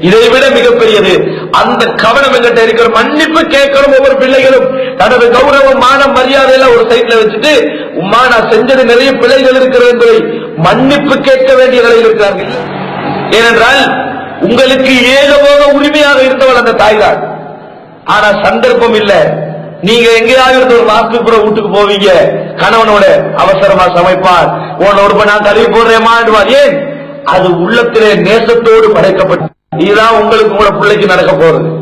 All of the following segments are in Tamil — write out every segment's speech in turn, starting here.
இதை விட மிகப்பெரியது. அந்த கவனம் எங்கிட்ட இருக்கிற மன்னிப்பு கேட்கணும் ஒவ்வொரு பிள்ளைகளும். தனது கௌரவம் மானம் மரியாதை எல்லாம் ஒரு சைட்ல வச்சுட்டு உம்மா நான் செஞ்சது நிறைய பிள்ளைகள் இருக்கிறது என்பதை மன்னிப்பு கேட்க வேண்டிய நிலையில் இருக்கிறார்கள். ஏனென்றால் உங்களுக்கு ஏகபோக உரிமையாக இருந்தவள் அந்த தாய்தான். ஆனா சந்தர்ப்பம் இல்ல. நீங்க எங்கேயாவது ஒரு மாசத்துக்கு கூட வீட்டுக்கு போவீங்க. கணவனோட அவசரமா சமைப்பார். உன்னோட இப்ப நான் கழுவி போடுறேமா ஏன்? அது உள்ளத்திலே நேசத்தோடு படைக்கப்பட்ட இதுதான் உங்களுக்கு உங்களோட பிள்ளைக்கு நடக்க போறது.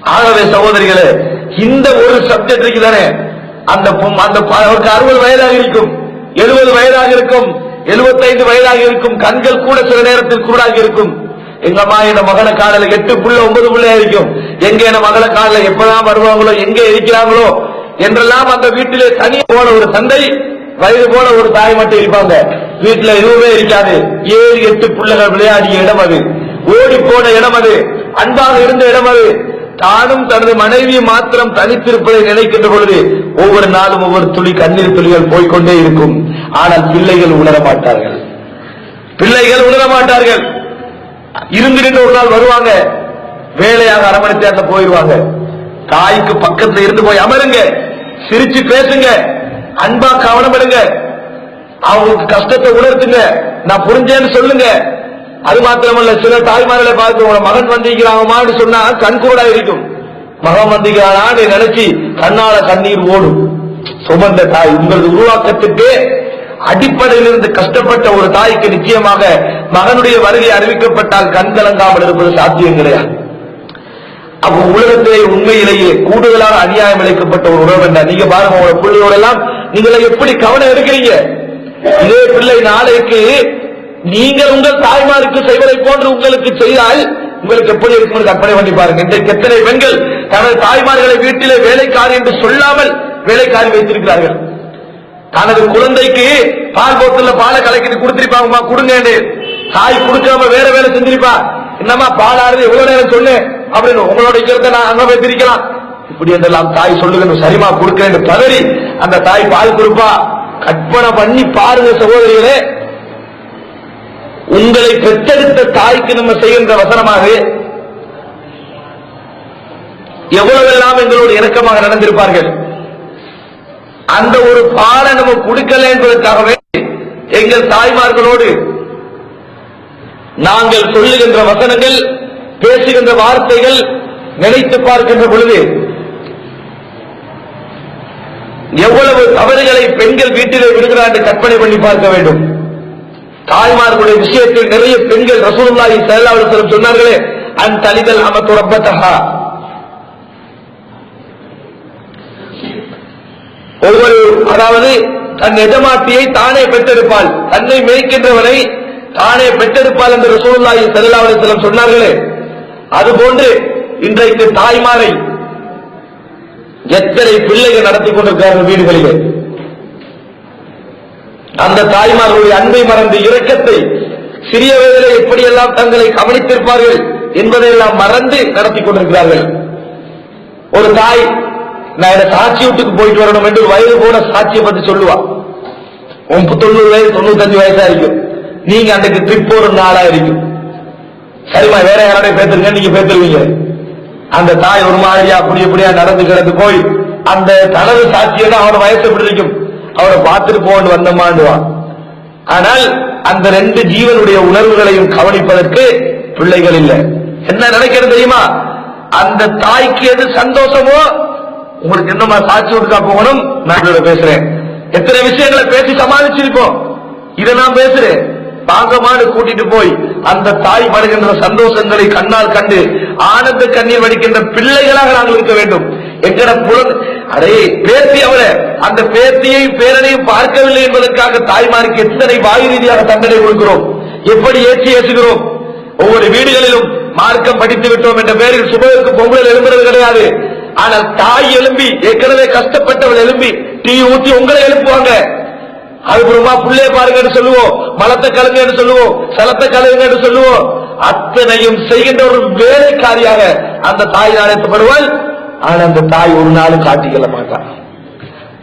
ஆகவே சகோதரிகளே இந்த ஒரு சப்ஜெக்ட் இருக்குதானே அந்த அந்த ப- அவருக்கு அறுபது வயதாக இருக்கும். எழுபது வயதாக இருக்கும். எழுபத்தைந்து வயதாக இருக்கும். கண்கள் கூட சில நேரத்தில் குருடாக இருக்கும். எங்க அம்மா என்ன மகன காலையில எட்டு புள்ள ஒன்பது புள்ளையா இருக்கும். எங்க என்ன மகளை காலையில எப்பதான் வருவாங்களோ எங்க இருக்கிறாங்களோ என்றெல்லாம் அந்த வீட்டிலே தனி போன ஒரு தந்தை வயது போல ஒரு தாய் மட்டும் இருப்பாங்க. வீட்டுல எதுவுமே இருக்காது. ஏழு எட்டு பிள்ளைகள் விளையாடிய இடம் அது. ஓடி போன இடம் அது. அன்பாக இருந்த இடம் அது. தானும் தனது மனைவி மாத்திரம் தனித்திருப்பதை நினைக்கின்ற பொழுது ஒவ்வொரு நாளும் ஒவ்வொரு துளி கண்ணீர் துளிகள் போய்க்கொண்டே இருக்கும். ஆனால் பிள்ளைகள் உணர மாட்டார்கள். பிள்ளைகள் உணர மாட்டார்கள். இருந்து நின்று ஒரு நாள் வருவாங்க. வேலையாக அரை மணி நேரத்துல போயிடுவாங்க தாய்க்கு பக்கத்துல இருந்து போய் அமருங்க. சிரிச்சு பேசுங்க. அன்பா கவனம் எடுங்க அவங்களுக்கு கஷ்டத்தை உணர்த்துங்க. நான் புரிஞ்சேன்னு சொல்லுங்க. அது மாத்திரமல்ல சில தாய்மார்களை பார்த்து உங்களை மகன் வந்திருக்கிறாங்கம்மான்னு சொன்னா கண்கூடா இருக்கும் மகன் வந்திருக்கிறானான்னு நினைச்சு கண்ணால கண்ணீர் ஓடும். சுமந்த தாய் உங்களது உருவாக்கத்துக்கு அடிப்படையில் இருந்து கஷ்டப்பட்ட ஒரு தாய்க்கு நிச்சயமாக மகனுடைய வருகை அறிவிக்கப்பட்டால் கண் கலங்காமல் இருப்பது சாத்தியம் கிடையாது அப்ப உலகத்திலே உண்மையிலேயே கூடுதலான அநியாயம் இழைக்கப்பட்ட ஒரு உறவு என்ன? நீங்க பாருங்க உங்களோட பிள்ளையோட எல்லாம் நீங்களை எப்படி கவனம் எடுக்கிறீங்க? இதே பிள்ளை நாளைக்கு நீங்கள் உங்கள் தாய்மாருக்கு செய்வதை போன்று உங்களுக்கு செய்தால் உங்களுக்கு எப்படி இருக்கும் கற்பனை பண்ணி பாருங்க. இன்றைக்கு எத்தனை பெண்கள் தனது தாய்மார்களை வீட்டிலே வேலைக்காரி என்று சொல்லாமல் வேலைக்காரி வைத்திருக்கிறார்கள். தனது குழந்தைக்கு பால் போத்தல்ல பாலை கலக்கிட்டு கொடுத்திருப்பாங்கம்மா கொடுங்க தாய் கொடுக்காம வேற வேலை செஞ்சிருப்பா. என்னம்மா பால் எவ்வளவு நேரம் சொல்லு அப்படின்னு உங்களோட இருக்கிறத நான் அங்க வைத்திருக்கலாம். இப்படி என்றெல்லாம் தாய் சொல்லுங்க சரிமா கொடுக்கிறேன் பதறி அந்த தாய் பால் கொடுப்பா. கற்பனை பண்ணி பாருங்க சகோதரிகளே. உங்களை பெற்றெடுத்த தாய்க்கு நம்ம செய்கின்ற வசனமாக எவ்வளவெல்லாம் எங்களோடு இறக்கமாக நடந்திருப்பார்கள்? அந்த ஒரு பாலை நம்ம கொடுக்கல என்பதற்காகவே எங்கள் தாய்மார்களோடு நாங்கள் சொல்லுகின்ற வசனங்கள் பேசுகின்ற வார்த்தைகள் நினைத்து பார்க்கின்ற பொழுது எவ்வளவு தவறுகளை பெண்கள் வீட்டிலே விடுகிறார் என்று கற்பனை பண்ணி பார்க்க வேண்டும். தாய்மார்களுடைய விஷயத்தில் நிறைய பெண்கள் ரசூலுல்லாஹி ஸல்லல்லாஹு சொன்னார்களே அன் தலிதல் அமத்து ரப்பத்தஹா. ஒவ்வொரு அதாவது தன் எஜமாட்டியை தானே பெற்றெடுப்பாள் தன்னை மேய்க்கின்றவனை தானே பெற்றெடுப்பாள் என்று ரசூலுல்லாஹி ஸல்லல்லாஹு சொன்னார்களே அதுபோன்று இன்றைக்கு தாய்மாரை எத்தனை பிள்ளைகள் நடத்தி கொண்டிருக்கிறார்கள் வீடுகளிலே? அந்த தாய்மார்களுடைய அன்பை மறந்து இரக்கத்தை சிறிய வயதிலே எப்படியெல்லாம் தங்களை கவனித்திருப்பார்கள் என்பதையெல்லாம் மறந்து நடத்தி கொண்டிருக்கிறார்கள். ஒரு தாய் நான் என்ன சாட்சி வீட்டுக்கு போயிட்டு வரணும் என்று வயது போன சாட்சியை பத்தி சொல்லுவா. உன் தொண்ணூறு வயசு தொண்ணூத்தஞ்சு வயசா இருக்கும் நீங்க அன்றைக்கு ட்ரிப் போற நாளா இருக்கும் சரிம்மா வேற யாரோட பேசுறீங்க நீங்க பேசுவீங்க அந்த தாய் ஒரு மாதிரியா அப்படி இப்படியா நடந்து கிடந்து போய் அந்த தனது சாட்சியை தான் வயசு எப்படி இருக்கும்? அவரை பார்த்துட்டு போன்னு வந்தமாண்டுவான் ஆனால் அந்த ரெண்டு ஜீவனுடைய உணர்வுகளையும் கவனிப்பதற்கு பிள்ளைகள் இல்லை. என்ன நினைக்கிறது தெரியுமா? அந்த தாய்க்கு எது சந்தோஷமோ உங்களுக்கு என்னமா சாட்சி கொடுக்கா போகணும்? நான் பேசுறேன். எத்தனை விஷயங்களை பேசி சமாளிச்சிருப்போம் இதை நான் பேசுறேன். பாங்கமானு கூட்டிட்டு போய் அந்த தாய் படுகின்ற சந்தோஷங்களை கண்ணால் கண்டு ஆனந்த கண்ணீர் வடிக்கின்ற பிள்ளைகளாக நாங்கள் இருக்க வேண்டும். எங்கட அரே பேத்தி அவரை அந்த பேத்தியை பேரனையும் பார்க்கவில்லை என்பதற்காக தாய்மாருக்கு எத்தனை வாயு ரீதியாக தண்டனை கொடுக்கிறோம்? எப்படி ஏற்றி ஏற்றுகிறோம்? ஒவ்வொரு வீடுகளிலும் மார்க்கம் படித்து விட்டோம் என்ற பெயரில் சுபருக்கு பொங்கல் எழும்புறது கிடையாது. ஆனால் தாய் எழும்பி ஏற்கனவே கஷ்டப்பட்டவள் எழும்பி டீ ஊற்றி உங்களை எழுப்புவாங்க. அதுபுறமா புள்ளைய பாருங்கன்னு சொல்லுவோம் மலத்தை கலங்கன்னு சொல்லுவோம் சலத்தை கலங்கன்னு சொல்லுவோம். அத்தனையும் செய்கின்ற ஒரு வேலைக்காரியாக அந்த தாய் அழைக்கப்படுவாள். ஆனா அந்த தாய் ஒரு நாளும் காட்டிக்கல மாட்டா.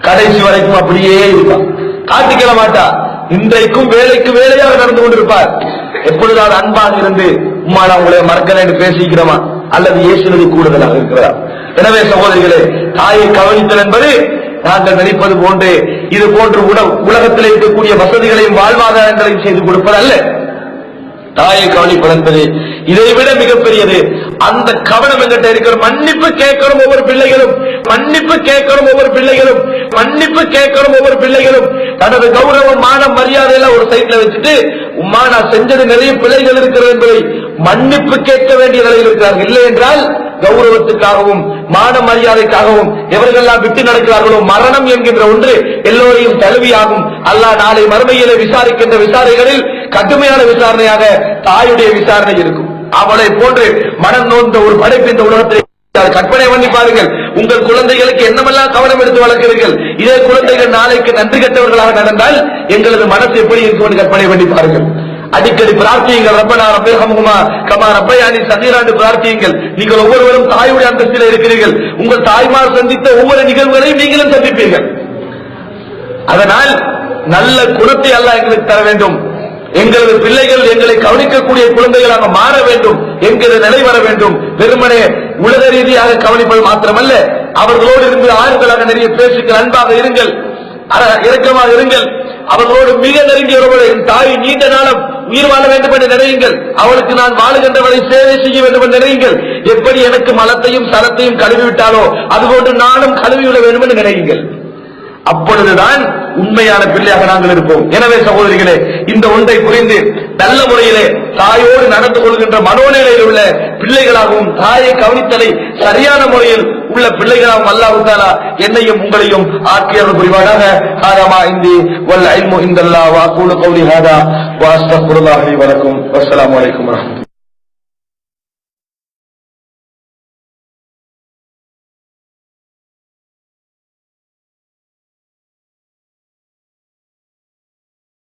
கடைசி வரைக்கும் அப்படியே இருப்பான் காட்டிக்கல மாட்டா. இன்றைக்கும் வேலைக்கு வேலையாக நடந்து கொண்டிருப்பார். எப்பொழுதாவது அன்பாக இருந்து உம்மாடா உங்களை மறக்கலைன்னு பேசிக்கிறோமா? அல்லது இயேசுனது கூடுதலாக இருக்கிறதா? எனவே சகோதரிகளே தாயை கவனித்தல் என்பது நாங்கள் நினைப்பது போன்று இது போன்று உட- உலகத்தில் இருக்கக்கூடிய வசதிகளையும் வாழ்வாதாரங்களையும் செய்து கொடுப்பது அல்ல தாயை கவனிப்பது என்பது இதை விட மிகப்பெரியது. அந்த கவனம் எங்கிட்ட இருக்கிற மன்னிப்பு கேட்கணும் ஒவ்வொரு பிள்ளைகளும். மன்னிப்பு கேட்கணும் ஒவ்வொரு பிள்ளைகளும். மன்னிப்பு கேட்கணும் ஒவ்வொரு பிள்ளைகளும். தனது கௌரவம் மானம் மரியாதை எல்லாம் ஒரு சைட்ல வச்சுட்டு உம்மா நான் செஞ்சது நிறைய பிள்ளைகள் இருக்கிறது என்பதை மன்னிப்பு கேட்க வேண்டிய நிலையில் இருக்கிறார்கள். இல்லை என்றால் கௌரவத்துக்காகவும் மான மரியாதைக்காகவும் எவர்களெல்லாம் விட்டு நடக்கிறார்களோ மரணம் என்கின்ற ஒன்று எல்லோரையும் தழுவியாகும். அல்லாஹ் நாளை மறுமையிலே விசாரிக்கின்ற விசாரணைகளில் கடுமையான விசாரணையாக தாயுடைய விசாரணை இருக்கும். அவளை போன்று மனம் நோந்த ஒரு படைப்பு இந்த உலகத்தில் கற்பனை பண்ணி பாருங்கள். உங்கள் குழந்தைகளுக்கு என்னமெல்லாம் கவனம் எடுத்து வளர்க்கிறீர்கள்? இதே குழந்தைகள் நாளைக்கு நன்றி கட்டவர்களாக நடந்தால் எங்களது மனசு எப்படி இருக்கும் கற்பனை பண்ணி பாருங்கள். அடிக்கடி பிரார்த்தியுங்கள். ரப்பனா ரப்பே கமா ரப்பயானி சதீராண்டு பிரார்த்தியுங்கள். நீங்கள் ஒவ்வொருவரும் தாயுடைய அந்தஸ்தில் இருக்கிறீர்கள். உங்கள் தாய்மார் சந்தித்த ஒவ்வொரு நிகழ்வுகளையும் நீங்களும் சந்திப்பீர்கள். அதனால் நல்ல குணத்தை அல்ல எங்களுக்கு தர வேண்டும். எங்களது பிள்ளைகள் எங்களை கவனிக்கக்கூடிய குழந்தைகளாக மாற வேண்டும் என்கிற நிலை வர வேண்டும். வெறுமனே உலக ரீதியாக கவனிப்பது மாத்திரமல்ல. அவர்களோடு இருந்து ஆறுதலாக நிறைய பேசுங்கள் அன்பாக இருங்கள். இறக்கமாக இருங்கள். அவர்களோடு மிக நெருங்கிய உறவுகளை என் தாய் நீண்ட நாளம் உயிர் வாழ வேண்டும் என்று நினையுங்கள். அவளுக்கு நான் வாழுகின்றவரை சேவை செய்ய வேண்டும் என்று நினையுங்கள். எப்படி எனக்கு மலத்தையும் சலத்தையும் கழுவி விட்டாலோ அதுபோன்று நானும் கழுவி விட வேண்டும் என்று நினையுங்கள். அப்பொழுதுதான் உண்மையான பிள்ளையாக நாங்கள் இருப்போம். எனவே சகோதரிகளே இந்த ஒன்றை புரிந்து நல்ல முறையிலே தாயோடு நடந்து கொள்கின்ற மனோநிலையில் உள்ள பிள்ளைகளாகவும் தாயை கவனித்தலை சரியான முறையில் உள்ள பிள்ளைகளாகவும் அல்லாஹ் என்னையும் உங்களையும் ஆக்கியவர் புரிவானாக. ஹாரமா இந்தி வல் ஐல்மு இந்தல்லா வா கூலு கௌலி ஹாதா. வா